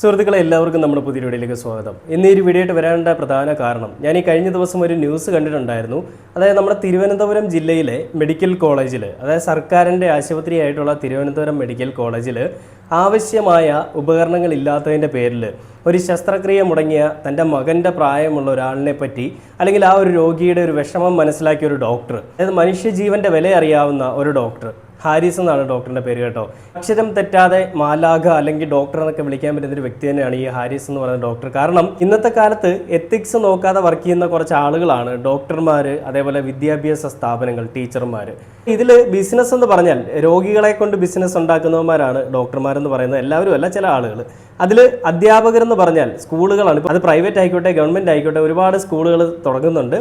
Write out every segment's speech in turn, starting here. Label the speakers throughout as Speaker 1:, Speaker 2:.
Speaker 1: സുഹൃത്തുക്കളെ എല്ലാവർക്കും നമ്മുടെ പുതിയ വീഡിയോയിലേക്ക് സ്വാഗതം. ഇന്ന് ഈ ഒരു വരാനുള്ള പ്രധാന കാരണം ഞാൻ ഈ കഴിഞ്ഞ ദിവസം ഒരു ന്യൂസ് കണ്ടിട്ടുണ്ടായിരുന്നു. അതായത് നമ്മുടെ തിരുവനന്തപുരം ജില്ലയിലെ മെഡിക്കൽ കോളേജിൽ അതായത് സർക്കാരിന്റെ ആശുപത്രിയായിട്ടുള്ള തിരുവനന്തപുരം മെഡിക്കൽ കോളേജിൽ ആവശ്യമായ ഉപകരണങ്ങൾ ഇല്ലാത്തതിന്റെ പേരിൽ ഒരു ശസ്ത്രക്രിയ മുടങ്ങിയ തന്റെ മകന്റെ പ്രായമുള്ള ഒരാളിനെ പറ്റി അല്ലെങ്കിൽ ആ ഒരു രോഗിയുടെ ഒരു വിഷമം മനസ്സിലാക്കിയ ഒരു ഡോക്ടർ അതായത് മനുഷ്യജീവന്റെ വില അറിയാവുന്ന ഒരു ഡോക്ടർ ഹാരിസ് എന്നാണ് ഡോക്ടറിന്റെ പേര് കേട്ടോ. അക്ഷരം തെറ്റാതെ മാലാഖ അല്ലെങ്കിൽ ഡോക്ടർ എന്നൊക്കെ വിളിക്കാൻ പറ്റുന്ന ഒരു വ്യക്തി തന്നെയാണ് ഈ ഹാരിസ് എന്ന് പറയുന്ന ഡോക്ടർ. കാരണം ഇന്നത്തെ കാലത്ത് എത്തിക്സ് നോക്കാതെ വർക്ക് ചെയ്യുന്ന കുറച്ച് ആളുകളാണ് ഡോക്ടർമാർ അതേപോലെ വിദ്യാഭ്യാസ സ്ഥാപനങ്ങൾ ടീച്ചർമാർ ഇതിൽ ബിസിനസ് എന്ന് പറഞ്ഞാൽ രോഗികളെ കൊണ്ട് ബിസിനസ് ഉണ്ടാക്കുന്നവന്മാരാണ് ഡോക്ടർമാരെന്ന് പറയുന്നത് എല്ലാവരും അല്ല ചില ആളുകൾ അതിൽ അധ്യാപകരെന്ന് പറഞ്ഞാൽ സ്കൂളുകളാണ്. അത് പ്രൈവറ്റ് ആയിക്കോട്ടെ ഗവൺമെന്റ് ആയിക്കോട്ടെ ഒരുപാട് സ്കൂളുകൾ തുടങ്ങുന്നുണ്ട്.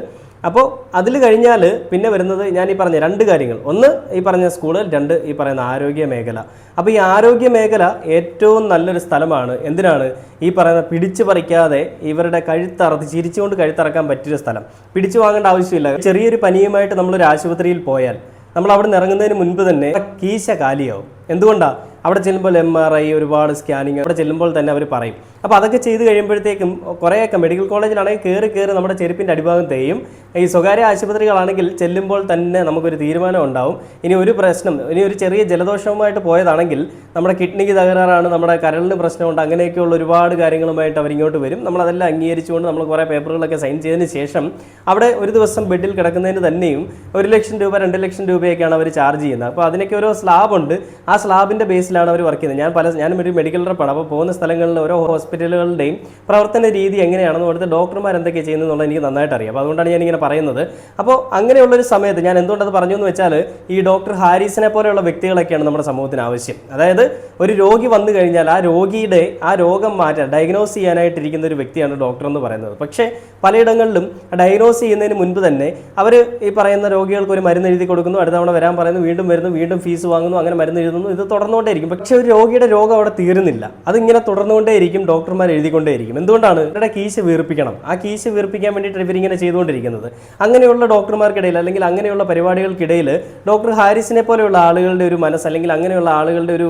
Speaker 1: അപ്പോൾ അതിൽ കഴിഞ്ഞാൽ പിന്നെ വരുന്നത് ഞാൻ ഈ പറഞ്ഞ രണ്ട് കാര്യങ്ങൾ. ഒന്ന് ഈ പറഞ്ഞ സ്കൂൾ രണ്ട് ഈ പറയുന്ന ആരോഗ്യ മേഖല. അപ്പോൾ ഈ ആരോഗ്യ മേഖല ഏറ്റവും നല്ലൊരു സ്ഥലമാണ്. എന്തിനാണ്? ഈ പറയുന്ന പിടിച്ചു പറിക്കാതെ ഇവരുടെ കഴുത്തറത്ത് ചിരിച്ചുകൊണ്ട് കഴുത്തറക്കാൻ പറ്റിയൊരു സ്ഥലം. പിടിച്ചു വാങ്ങേണ്ട ആവശ്യമില്ല. ചെറിയൊരു പനിയുമായിട്ട് നമ്മളൊരു ആശുപത്രിയിൽ പോയാൽ നമ്മൾ അവിടെ നിന്ന് ഇറങ്ങുന്നതിന് മുൻപ് തന്നെ കീശ കാലിയാവും എന്തുകൊണ്ടാണ് അവിടെ ചെല്ലുമ്പോൾ എം ആർ ഐ ഒരുപാട് സ്കാനിങ് അവിടെ ചെല്ലുമ്പോൾ തന്നെ അവർ പറയും. അപ്പോൾ അതൊക്കെ ചെയ്ത് കഴിയുമ്പോഴത്തേക്കും കുറേയൊക്കെ മെഡിക്കൽ കോളേജിലാണെങ്കിൽ കയറി കയറി നമ്മുടെ ചെരുപ്പിന്റെ അടിഭാഗം തേയും. ഈ സ്വകാര്യ ആശുപത്രികളാണെങ്കിൽ ചെല്ലുമ്പോൾ തന്നെ നമുക്കൊരു തീരുമാനം ഉണ്ടാവും. ഇനി ഒരു പ്രശ്നം ഇനി ഒരു ചെറിയ ജലദോഷവുമായിട്ട് പോയതാണെങ്കിൽ നമ്മുടെ കിഡ്നിക്ക് തകരാറാണ് നമ്മുടെ കരളിന് പ്രശ്നമുണ്ട് അങ്ങനെയൊക്കെയുള്ള ഒരുപാട് കാര്യങ്ങളുമായിട്ട് അവരിങ്ങോട്ട് വരും. നമ്മളതെല്ലാം അംഗീകരിച്ചുകൊണ്ട് നമ്മൾ കുറേ പേപ്പറുകളൊക്കെ സൈൻ ചെയ്തതിന് ശേഷം അവിടെ ഒരു ദിവസം ബെഡിൽ കിടക്കുന്നതിന് തന്നെയും ഒരു ലക്ഷം രൂപ രണ്ട് ലക്ഷം രൂപയൊക്കെയാണ് അവർ ചാർജ് ചെയ്യുന്നത്. അപ്പോൾ അതിനൊക്കെ ഓരോ സ്ലാബ് ഉണ്ട്. ആ സ്ലാബിന്റെ ബേസിലാണ് അവർ വർക്ക് ചെയ്യുന്നത്. ഞാൻ പല ഞാൻ ഒരു മെഡിക്കൽ റെപ്പാണ് അപ്പോൾ പോകുന്ന സ്ഥലങ്ങളിൽ ഓരോ ഹോസ്പിറ്റലുകളുടെയും പ്രവർത്തന രീതി എങ്ങനെയാണെന്ന് അവിടുത്തെ ഡോക്ടർമാർ എന്തൊക്കെ ചെയ്യുന്നത് എന്നുള്ളത് എനിക്ക് നന്നായിട്ട് അറിയാം. അപ്പോൾ അതുകൊണ്ടാണ് ഞാൻ ഇങ്ങനെ പറയുന്നത്. അപ്പോൾ അങ്ങനെയുള്ളൊരു സമയത്ത് ഞാൻ എന്തുകൊണ്ടത് പറഞ്ഞു എന്ന് വെച്ചാൽ ഈ ഡോക്ടർ ഹാരിസിനെ പോലെയുള്ള വ്യക്തികളൊക്കെയാണ് നമ്മുടെ സമൂഹത്തിന് ആവശ്യം. അതായത് ഒരു രോഗി വന്നു കഴിഞ്ഞാൽ ആ രോഗിയുടെ ആ രോഗം മാറ്റാൻ ഡയഗ്നോസ് ചെയ്യാനായിട്ടിരിക്കുന്ന ഒരു വ്യക്തിയാണ് ഡോക്ടർ എന്ന് പറയുന്നത്. പക്ഷേ പലയിടങ്ങളിലും ഡയഗ്നോസ് ചെയ്യുന്നതിന് മുൻപ് തന്നെ അവർ ഈ പറയുന്ന രോഗികൾക്ക് ഒരു മരുന്ന് എഴുതി കൊടുക്കുന്നു അടുത്ത തവണ വരാൻ പറയുന്നു വീണ്ടും വരുന്നു വീണ്ടും ഫീസ് വാങ്ങുന്നു അങ്ങനെ മരുന്ന് എഴുതുന്നു. ഇത് തുടർന്നുകൊണ്ടേയിരിക്കും. പക്ഷേ ഒരു രോഗിയുടെ രോഗം അവിടെ തീരുന്നില്ല. അതിങ്ങനെ തുടർന്നുകൊണ്ടേയിരിക്കും ഡോക്ടർമാർ എഴുതിക്കൊണ്ടേയിരിക്കും. എന്തുകൊണ്ടാണ്? ഇവരുടെ കീശ വീർപ്പിക്കണം. ആ കീശ വീർപ്പിക്കാൻ വേണ്ടിയിട്ട് ഇവരിങ്ങനെ ചെയ്തുകൊണ്ടിരിക്കുന്നത്. അങ്ങനെയുള്ള ഡോക്ടർമാർക്കിടയിൽ അല്ലെങ്കിൽ അങ്ങനെയുള്ള പരിപാടികൾക്കിടയിൽ ഡോക്ടർ ഹാരിസിനെ പോലെയുള്ള ആളുകളുടെ ഒരു മനസ്സ് അല്ലെങ്കിൽ അങ്ങനെയുള്ള ആളുകളുടെ ഒരു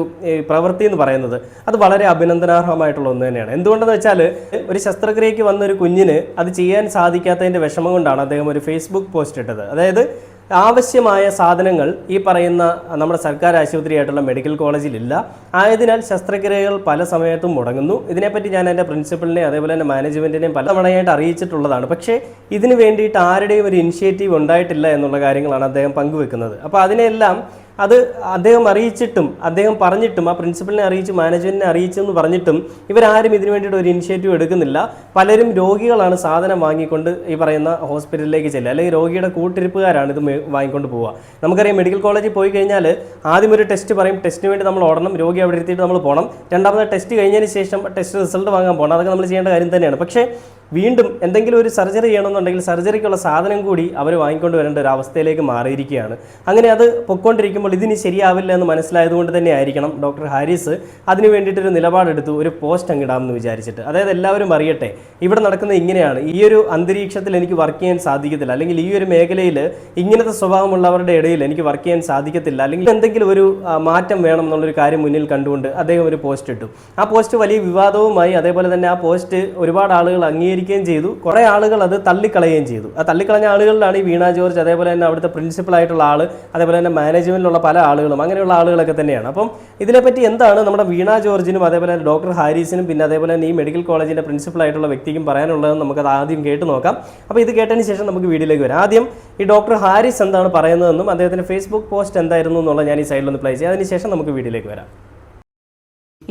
Speaker 1: പ്രവൃത്തി എന്ന് പറയുന്നത് അത് വളരെ അഭിനന്ദനാർഹമായിട്ടുള്ള ഒന്ന് തന്നെയാണ്. എന്തുകൊണ്ടെന്ന് വെച്ചാൽ ഒരു ശസ്ത്രക്രിയയ്ക്ക് വന്ന ഒരു കുഞ്ഞിന് അത് ചെയ്യാൻ സാധിക്കാത്തതിന്റെ വിഷമം കൊണ്ടാണ് അദ്ദേഹം ഒരു ഫേസ്ബുക്ക് പോസ്റ്റ് ഇട്ടത്. അതായത് ആവശ്യമായ സാധനങ്ങൾ ഈ പറയുന്ന നമ്മുടെ സർക്കാർ ആശുപത്രിയായിട്ടുള്ള മെഡിക്കൽ കോളേജിൽ ഇല്ല ആയതിനാൽ ശസ്ത്രക്രിയകൾ പല സമയത്തും മുടങ്ങുന്നു. ഇതിനെപ്പറ്റി ഞാൻ എന്റെ പ്രിൻസിപ്പലിനെ അതേപോലെ തന്നെ മാനേജ്മെന്റിനെയും പല തവണയായിട്ട് അറിയിച്ചിട്ടുള്ളതാണ്. പക്ഷേ ഇതിനു വേണ്ടിയിട്ട് ആരുടെയും ഒരു ഇനിഷ്യേറ്റീവ് ഉണ്ടായിട്ടില്ല എന്നുള്ള കാര്യങ്ങളാണ് അദ്ദേഹം പങ്കുവെക്കുന്നത്. അപ്പോൾ അതിനെല്ലാം അത് അദ്ദേഹം അറിയിച്ചിട്ടും അദ്ദേഹം പറഞ്ഞിട്ടും ആ പ്രിൻസിപ്പലിനെ അറിയിച്ച് മാനേജ്മെന്റിനെ അറിയിച്ചു എന്ന് പറഞ്ഞിട്ടും ഇവരാരും ഇതിനു വേണ്ടിയിട്ട് ഒരു ഇനിഷ്യേറ്റീവ് എടുക്കുന്നില്ല. പലരും രോഗികളാണ് സാധനം വാങ്ങിക്കൊണ്ട് ഈ പറയുന്ന ഹോസ്പിറ്റലിലേക്ക് ചെല്ലുക. അല്ലെങ്കിൽ രോഗിയുടെ കൂട്ടിരിപ്പുകാരാണ് ഇത് വാങ്ങിക്കൊണ്ട് പോവുക. നമുക്കറിയാം മെഡിക്കൽ കോളേജിൽ പോയി കഴിഞ്ഞാൽ ആദ്യം ഒരു ടെസ്റ്റ് പറയും ടെസ്റ്റിന് വേണ്ടി നമ്മൾ ഓടണം രോഗി അവിടെ എത്തിയിട്ട് നമ്മൾ പോകണം. രണ്ടാമത്തെ ടെസ്റ്റ് കഴിഞ്ഞതിന് ശേഷം ടെസ്റ്റ് റിസൾട്ട് വാങ്ങാൻ പോകണം. അതൊക്കെ നമ്മൾ ചെയ്യേണ്ട കാര്യം തന്നെയാണ്. പക്ഷേ വീണ്ടും എന്തെങ്കിലും ഒരു സർജറി ചെയ്യണമെന്നുണ്ടെങ്കിൽ സർജറിക്കുള്ള സാധനം കൂടി അവർ വാങ്ങിക്കൊണ്ട് വരേണ്ട ഒരു അവസ്ഥയിലേക്ക് മാറിയിരിക്കുകയാണ്. അങ്ങനെ അത് പൊയ്ക്കൊണ്ടിരിക്കുമ്പോൾ ഇതിന് ശരിയാവില്ല എന്ന് മനസ്സിലായതുകൊണ്ട് തന്നെ ആയിരിക്കണം ഡോക്ടർ ഹാരിസ് അതിന് വേണ്ടിയിട്ടൊരു നിലപാടെടുത്തു ഒരു പോസ്റ്റ് അങ്ങിടാമെന്ന് വിചാരിച്ചിട്ട്. അതായത് എല്ലാവരും അറിയട്ടെ ഇവിടെ നടക്കുന്നത് ഇങ്ങനെയാണ്. ഈ ഒരു അന്തരീക്ഷത്തിൽ എനിക്ക് വർക്ക് ചെയ്യാൻ സാധിക്കത്തില്ല. അല്ലെങ്കിൽ ഈ ഒരു മേഖലയിൽ ഇങ്ങനത്തെ സ്വഭാവമുള്ളവരുടെ ഇടയിൽ എനിക്ക് വർക്ക് ചെയ്യാൻ സാധിക്കത്തില്ല. അല്ലെങ്കിൽ എന്തെങ്കിലും ഒരു മാറ്റം വേണം എന്നുള്ളൊരു കാര്യം മുന്നിൽ കണ്ടുകൊണ്ട് അദ്ദേഹം ഒരു പോസ്റ്റ് ഇട്ടു. ആ പോസ്റ്റ് വലിയ വിവാദവുമായി അതേപോലെ തന്നെ ആ പോസ്റ്റ് ഒരുപാട് ആളുകൾ അംഗീകരിക്കുകയും ചെയ്തു. കുറേ ആളുകൾ അത് തള്ളിക്കളയുകയും ചെയ്തു. ആ തള്ളിക്കളഞ്ഞ ആളുകളിലാണ് ഈ വീണ ജോർജ് അതേപോലെ തന്നെ അവിടുത്തെ പ്രിൻസിപ്പൽ ആയിട്ടുള്ള ആൾ അതേപോലെ തന്നെ മാനേജ്മെന്റിലുള്ള പല ആളുകളും അങ്ങനെയുള്ള ആളുകളൊക്കെ തന്നെയാണ്. അപ്പം ഇതിനെപ്പറ്റി എന്താണ് നമ്മുടെ വീണ ജോർജിനും അതേപോലെ തന്നെ ഡോക്ടർ ഹാരിസിനും പിന്നെ അതേപോലെ തന്നെ ഈ മെഡിക്കൽ കോളേജിന്റെ പ്രിൻസിപ്പൽ ആയിട്ടുള്ള വ്യക്തിക്കും പറയാനുള്ളതെന്ന് നമുക്കത് ആദ്യം കേട്ട് നോക്കാം. അപ്പോൾ ഇത് കേട്ടതിന് ശേഷം നമുക്ക് വീഡിയോയിലേക്ക് വരാം. ആദ്യം ഈ ഡോക്ടർ ഹാരിസ് എന്താണ് പറയുന്നതെന്നും അദ്ദേഹത്തിന്റെ ഫേസ്ബുക്ക് പോസ്റ്റ് എന്തായിരുന്നു എന്നുള്ളത് ഞാൻ ഈ സൈഡിൽ ഒന്ന് പ്ലേ ചെയ്യാം. അതിനുശേഷം നമുക്ക് വീഡിയോയിലേക്ക് വരാം.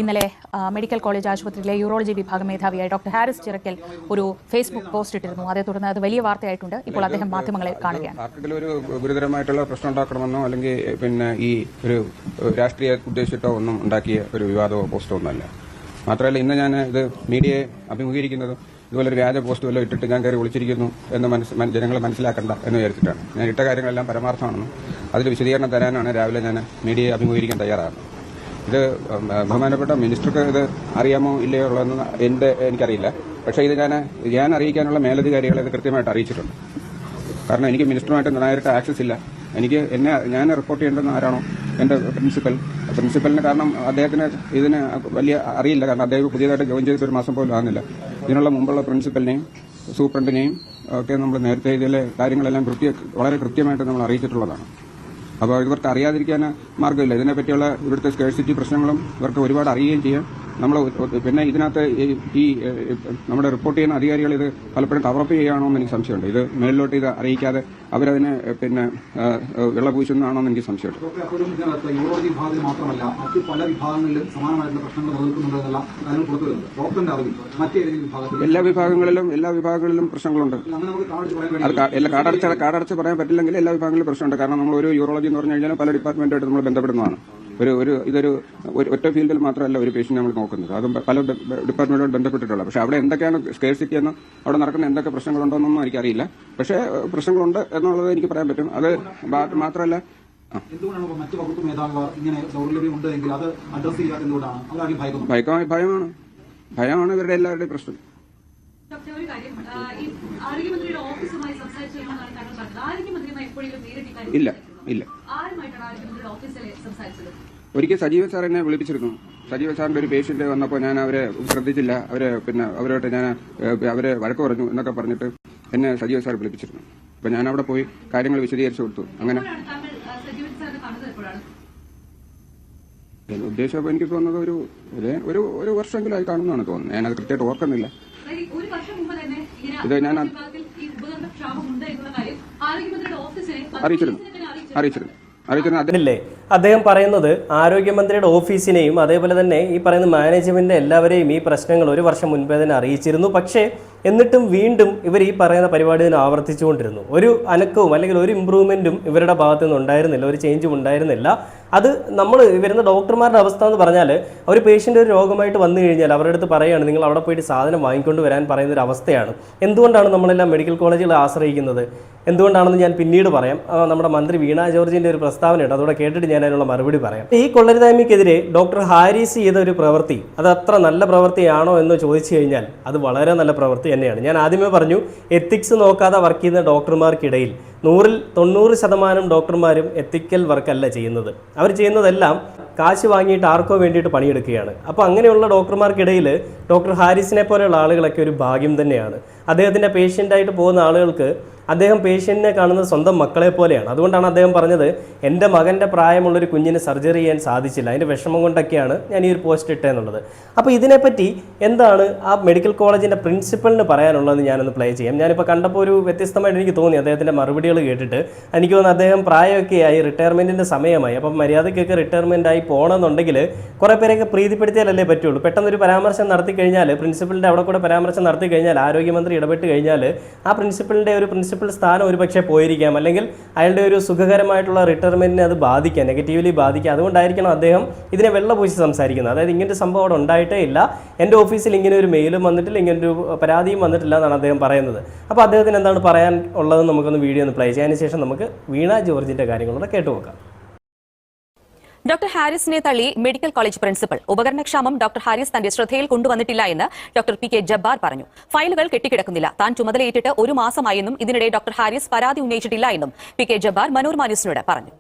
Speaker 2: ഇന്നലെ മെഡിക്കൽ കോളേജ് ആശുപത്രിയിലെ യൂറോളജി വിഭാഗം മേധാവിയായ ഡോക്ടർ ഹാരിസ് ചിറക്കൽ ഒരു ഫേസ്ബുക്ക് പോസ്റ്റ് ഇട്ടിരുന്നു. അതേ തുടർന്ന് അത് വലിയ വാർത്തയായിട്ടുണ്ട്. ഇപ്പോൾ അദ്ദേഹം മാധ്യമങ്ങളെ കാണുകയാണ്.
Speaker 3: ഒരു ഗുരുതരമായിട്ടുള്ള പ്രശ്നം ഉണ്ടാക്കണമെന്നോ അല്ലെങ്കിൽ പിന്നെ ഈ ഒരു രാഷ്ട്രീയ ഉദ്ദേശിച്ചിട്ടോ ഒന്നും ഉണ്ടാക്കിയ ഒരു വിവാദമോ പോസ്റ്റോ ഒന്നുമല്ല. മാത്രമല്ല ഇന്ന് ഞാൻ ഇത് മീഡിയയെ അഭിമുഖീകരിക്കുന്നതും ഇതുപോലെ ഒരു വ്യാജ പോസ്റ്റ് വല്ലതും ഇട്ടിട്ട് ഞാൻ കയറി വിളിച്ചിരിക്കുന്നു എന്ന് മനസ്സ് ജനങ്ങൾ മനസ്സിലാക്കണ്ട എന്ന് വിചാരിച്ചിട്ടാണ്. ഞാൻ ഇട്ട കാര്യങ്ങളെല്ലാം പരമാർത്ഥമാണെന്നും അതിൽ വിശദീകരണം തരാനാണ് രാവിലെ ഞാൻ മീഡിയയെ അഭിമുഖീകരിക്കാൻ തയ്യാറാകുന്നത്. ഇത് ബഹുമാനപ്പെട്ട മിനിസ്റ്റർക്ക് ഇത് അറിയാമോ ഇല്ലയോ ഉള്ളതെന്ന് എന്റെ എനിക്കറിയില്ല. പക്ഷേ ഇത് ഞാൻ ഞാൻ അറിയിക്കാനുള്ള മേലധികാരികളെ ഇത് കൃത്യമായിട്ട് അറിയിച്ചിട്ടുണ്ട്. കാരണം എനിക്ക് മിനിസ്റ്ററുമായിട്ട് നേരിട്ട് ആക്സസ് ഇല്ല. എനിക്ക് എന്നെ ഞാൻ റിപ്പോർട്ട് ചെയ്യേണ്ടത് ആരാണോ? എന്റെ പ്രിൻസിപ്പൽ പ്രിൻസിപ്പലിന് കാരണം അദ്ദേഹത്തിന് ഇതിന് വലിയ അറിയില്ല. കാരണം അദ്ദേഹം പുതിയതായിട്ട് ജോയിൻ ചെയ്തിട്ട് ഒരു മാസം പോലും ആകുന്നില്ല. ഇതിനുള്ള മുമ്പുള്ള പ്രിൻസിപ്പലിനെയും സൂപ്രണ്ടിനെയും ഒക്കെ നമ്മൾ നേരത്തെ ഇതിലെ കാര്യങ്ങളെല്ലാം കൃത്യ വളരെ കൃത്യമായിട്ട് നമ്മൾ അറിയിച്ചിട്ടുള്ളതാണ്. അപ്പോൾ ഇവർക്ക് അറിയാതിരിക്കാൻ മാർഗമില്ല. ഇതിനെപ്പറ്റിയുള്ള ഇവിടുത്തെ സ്കേഴ്സിറ്റി പ്രശ്നങ്ങളും ഇവർക്ക് ഒരുപാട് അറിയുകയും ചെയ്യാം. നമ്മൾ പിന്നെ ഇതിനകത്ത് ഈ- നമ്മുടെ റിപ്പോർട്ട് ചെയ്യുന്ന അധികാരികൾ ഇത് പലപ്പോഴും കവറപ്പ് ചെയ്യുകയാണോ എന്ന് എനിക്ക് സംശയമുണ്ട്. ഇത് മേളിലോട്ട് ഇത് അറിയിക്കാതെ അവരതിനെ പിന്നെ വെള്ളപൂശുന്നതാണോ എന്ന് എനിക്ക് സംശയമുണ്ട്.
Speaker 4: യൂറോളജി വിഭാഗത്തിൽ മാത്രമല്ല മറ്റ് പല വിഭാഗങ്ങളിലും സമാനമായിട്ടുള്ള പ്രശ്നങ്ങൾ നിലനിൽക്കുന്നുണ്ട് എന്നുള്ള കാര്യങ്ങൾ പുറത്തു വരുന്നത് ഡോക്ടറിന്റെ അറിവിൽ മറ്റേതെങ്കിലും വിഭാഗത്തിൽ?
Speaker 3: എല്ലാ വിഭാഗങ്ങളിലും എല്ലാ വിഭാഗങ്ങളിലും പ്രശ്നങ്ങളുണ്ട്. എല്ലാ കാടടച്ച കാടടച്ച് പറയാൻ പറ്റില്ലെങ്കിൽ എല്ലാ വിഭാഗങ്ങളിലും പ്രശ്നമുണ്ട്. കാരണം നമ്മൾ ഒരു യൂറോളജി എന്ന് പറഞ്ഞു കഴിഞ്ഞാൽ പല ഡിപ്പാർട്ട്മെന്റുമായിട്ട് നമ്മൾ ബന്ധപ്പെടുന്നതാണ്. ഒരു ഒരു ഇതൊരു ഒറ്റ ഫീൽഡിൽ മാത്രമല്ല ഒരു പേഷ്യന്റ് നമ്മൾ നോക്കുന്നത്. അതും പല ഡിപ്പാർട്ട്മെന്റുമായിട്ട് ബന്ധപ്പെട്ടിട്ടുള്ള. പക്ഷെ അവിടെ എന്തൊക്കെയാണ് സ്കേഴ്സിറ്റി എന്ന് അവിടെ നടക്കുന്ന എന്തൊക്കെ പ്രശ്നങ്ങളുണ്ടോന്നൊന്നും എനിക്കറിയില്ല. പക്ഷേ പ്രശ്നങ്ങളുണ്ട് എന്നുള്ളത് എനിക്ക് പറയാൻ പറ്റും. അത് മാത്രമല്ല
Speaker 4: എന്തുകൊണ്ടാണ് മറ്റ് വകുപ്പ് മേധാവിമാർ ഇങ്ങനെ എങ്കിൽ അത് അഡ്രസ് ചെയ്യാതെ എന്തുകൊണ്ടാണ്?
Speaker 3: ഭയക്കമായി ഭയമാണ്. ഭയമാണ് ഇവരുടെ എല്ലാവരുടെയും പ്രശ്നം. ഇല്ല. ഇല്ല. ഒരിക്കൽ സജീവൻ സാർ എന്നെ വിളിപ്പിച്ചിരുന്നു. സജീവൻ സാറിന്റെ ഒരു പേഷ്യന്റ് വന്നപ്പോൾ ഞാൻ അവരെ ശ്രദ്ധിച്ചില്ല. അവരെ പിന്നെ അവരോട്ട് ഞാൻ അവരെ വഴക്ക് പറഞ്ഞു എന്നൊക്കെ പറഞ്ഞിട്ട് എന്നെ സജീവൻ സാർ വിളിപ്പിച്ചിരുന്നു. അപ്പൊ ഞാൻ അവിടെ പോയി കാര്യങ്ങൾ വിശദീകരിച്ചു കൊടുത്തു. അങ്ങനെ. ഉദ്ദേശം എനിക്ക് തോന്നുന്നത് ഒരു ഒരു- ഒരു വർഷമെങ്കിലും ആയി കാണുന്നതാണ് തോന്നുന്നത്. ഞാനത് കൃത്യമായിട്ട് ഓർക്കുന്നില്ല. ഇത് ഞാൻ അറിയിച്ചിരുന്നു. അറിയിച്ചിരുന്നു അറിയിച്ചിരുന്നു അദ്ദേഹം
Speaker 1: പറയുന്നത് ആരോഗ്യമന്ത്രിയുടെ ഓഫീസിനെയും അതേപോലെ തന്നെ ഈ പറയുന്ന മാനേജ്മെന്റ് എല്ലാവരെയും ഈ പ്രശ്നങ്ങൾ ഒരു വർഷം മുൻപേ തന്നെ അറിയിച്ചിരുന്നു. പക്ഷേ എന്നിട്ടും വീണ്ടും ഇവർ ഈ പറയുന്ന പരിപാടി തന്നെ ആവർത്തിച്ചുകൊണ്ടിരുന്നു. ഒരു അനക്കവും അല്ലെങ്കിൽ ഒരു ഇമ്പ്രൂവ്മെന്റും ഇവരുടെ ഭാഗത്തു നിന്ന് ഉണ്ടായിരുന്നില്ല. ഒരു ചേഞ്ചും ഉണ്ടായിരുന്നില്ല. അത് നമ്മൾ വരുന്ന ഡോക്ടർമാരുടെ അവസ്ഥ എന്ന് പറഞ്ഞാൽ ഒരു പേഷ്യന്റ് ഒരു രോഗമായിട്ട് വന്നു കഴിഞ്ഞാൽ അവരുടെ അടുത്ത് പറയുകയാണ് നിങ്ങൾ അവിടെ പോയിട്ട് സാധനം വാങ്ങിക്കൊണ്ട് വരാൻ പറയുന്ന ഒരു അവസ്ഥയാണ്. എന്തുകൊണ്ടാണ് നമ്മളെല്ലാം മെഡിക്കൽ കോളേജുകളെ ആശ്രയിക്കുന്നത്? എന്തുകൊണ്ടാണെന്ന് ഞാൻ പിന്നീട് പറയാം. നമ്മുടെ മന്ത്രി വീണ ജോർജിന്റെ ഒരു പ്രസ്താവനയുണ്ട്. അതോടെ കേട്ടിട്ട് ഞാൻ അതിനുള്ള മറുപടി പറയാം. ഈ കൊള്ളരുതായ്മയ്ക്കെതിരെ ഡോക്ടർ ഹാരിസ് ചെയ്ത ഒരു പ്രവൃത്തി അത് അത്ര നല്ല പ്രവൃത്തിയാണോ എന്ന് ചോദിച്ചു കഴിഞ്ഞാൽ അത് വളരെ നല്ല പ്രവൃത്തി തന്നെയാണ്. ഞാൻ ആദ്യമേ പറഞ്ഞു എത്തിക്സ് നോക്കാതെ വർക്ക് ചെയ്യുന്ന ഡോക്ടർമാർക്കിടയിൽ നൂറിൽ തൊണ്ണൂറ് ശതമാനം ഡോക്ടർമാരും എത്തിക്കൽ വർക്കല്ല ചെയ്യുന്നത്. അവർ ചെയ്യുന്നതെല്ലാം കാശ് വാങ്ങിയിട്ട് ആർക്കോ വേണ്ടിയിട്ട് പണിയെടുക്കുകയാണ്. അപ്പോൾ അങ്ങനെയുള്ള ഡോക്ടർമാർക്കിടയിൽ ഡോക്ടർ ഹാരിസിനെ പോലെയുള്ള ആളുകളൊക്കെ ഒരു ഭാഗ്യം തന്നെയാണ്. അദ്ദേഹത്തിന്റെ പേഷ്യന്റായിട്ട് പോകുന്ന ആളുകൾക്ക് അദ്ദേഹം പേഷ്യന്റിനെ കാണുന്നത് സ്വന്തം മക്കളെ പോലെയാണ്. അതുകൊണ്ടാണ് അദ്ദേഹം പറഞ്ഞത് എന്റെ മകന്റെ പ്രായമുള്ളൊരു കുഞ്ഞിന് സർജറി ചെയ്യാൻ സാധിച്ചില്ല. അതിന്റെ വിഷമം കൊണ്ടൊക്കെയാണ് ഞാൻ ഈ ഒരു പോസ്റ്റ് ഇട്ടതെന്നുള്ളത്. അപ്പോൾ ഇതിനെപ്പറ്റി എന്താണ് ആ മെഡിക്കൽ കോളേജിന്റെ പ്രിൻസിപ്പലിന് പറയാനുള്ളതെന്ന് ഞാനൊന്ന് പ്ലേ ചെയ്യാം. ഞാനിപ്പോൾ കണ്ടപ്പോൾ ഒരു വ്യത്യസ്തമായിട്ട് എനിക്ക് തോന്നി അദ്ദേഹത്തിന്റെ മറുപടികൾ കേട്ടിട്ട്. എനിക്ക് തോന്നുന്നു അദ്ദേഹം പ്രായമൊക്കെ ആയി റിട്ടയർമെന്റിന്റെ സമയമായി. അപ്പം മര്യാദയ്ക്കൊക്കെ റിട്ടയർമെന്റ് ആയി പോകണമെന്നുണ്ടെങ്കിൽ കുറേ പേരെയൊക്കെ പ്രീതിപ്പെടുത്തിയാലല്ലേ പറ്റുള്ളൂ. പെട്ടെന്നൊരു പരാമർശം നടത്തി കഴിഞ്ഞാൽ പ്രിൻസിപ്പലിന്റെ അവിടെ കൂടെ പരാമർശം നടത്തി കഴിഞ്ഞാൽ ആരോഗ്യമന്ത്രി ഇടപെട്ട് കഴിഞ്ഞാൽ ആ പ്രിൻസിപ്പലിന്റെ ഒരു പ്രിൻസിപ്പൽ സ്ഥാനം ഒരു പക്ഷേ പോയിരിക്കാം. അല്ലെങ്കിൽ അയാളുടെ ഒരു സുഖകരമായിട്ടുള്ള റിട്ടയർമെന്റിനെ അത് ബാധിക്കാം. നെഗറ്റീവ്ലി ബാധിക്കാം. അതുകൊണ്ടായിരിക്കണം അദ്ദേഹം ഇതിനെ വെള്ളപൂശി സംസാരിക്കുന്നത്. അതായത് ഇങ്ങനത്തെ സംഭവം അവിടെ ഉണ്ടായിട്ടേ ഇല്ല. എന്റെ ഓഫീസിൽ ഇങ്ങനെ ഒരു മെയിലും വന്നിട്ടില്ല ഇങ്ങനെ ഒരു പരാതിയും വന്നിട്ടില്ല എന്നാണ് അദ്ദേഹം പറയുന്നത്. അപ്പോൾ അദ്ദേഹത്തിന് എന്താണ് പറയാൻ ഉള്ളതെന്ന് നമുക്കൊന്ന് വീഡിയോ ഒന്ന് പ്ലേ ചെയ്യാൻ ശേഷം നമുക്ക് വീണ ജോർജിന്റെ കാര്യങ്ങളൂടെ കേട്ടു നോക്കാം
Speaker 5: ഡോക്ടർ ഹാരിസിനെ തള്ളി മെഡിക്കൽ കോളേജ് പ്രിൻസിപ്പൽ. ഉപകരണക്ഷാമം ഡോക്ടർ ഹാരിസ് തന്റെ ശ്രദ്ധയിൽ കൊണ്ടുവന്നിട്ടില്ല എന്ന് ഡോക്ടർ പി കെ ജബ്ബാർ പറഞ്ഞു. ഫയലുകൾ കെട്ടിക്കിടക്കുന്നില്ല. താൻ ചുമതലയേറ്റിട്ട് ഒരു മാസമായെന്നും ഇതിനിടെ ഡോക്ടർ ഹാരിസ് പരാതി ഉന്നയിച്ചിട്ടില്ല എന്നും പി കെ ജബ്ബാർ മനോർ ന്യൂസിനോട് പറഞ്ഞു.